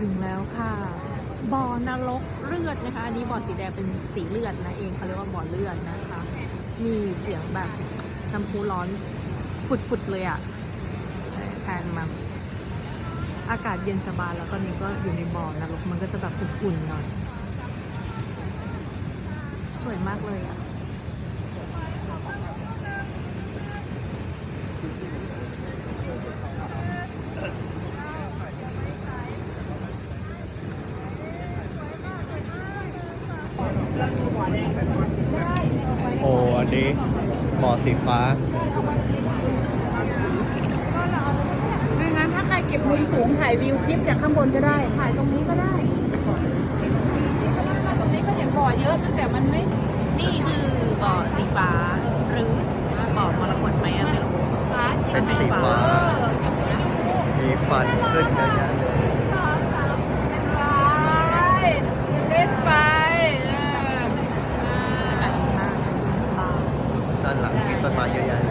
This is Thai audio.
ถึงแล้วค่ะบ่อนรกเลือดนะคะ อันนี้บ่อสีแดงเป็นสีเลือดนะเองเขาเรียกว่าบ่อเลือดนะคะ มีเสียงแบบน้ำพุร้อนฝุดๆเลยอะ่ะแทนมาอากาศเย็นสบายแล้วตอนนี้ก็อยู่ในบ่อนรกมันก็จะแบบอุ่นๆหน่อย สวยมากเลยอะ โอ้อันนี้บ่อสีฟ้าไม่งั้นถ้าใครเก็บมุมสูงถ่ายวิวคลิปจากข้างบนก็ได้ ถ่ายตรงนี้ก็ได้ตรงนี้ก็เห็นบ่อเยอะแต่มันไม่ นี่คือบ่อสีฟ้าหรือบ่อมรกตไหมอะไม่รู้ฟ้าเป็นสีฟ้ามีฟันขึ้นเยอะแยะเลย เล่นไป อา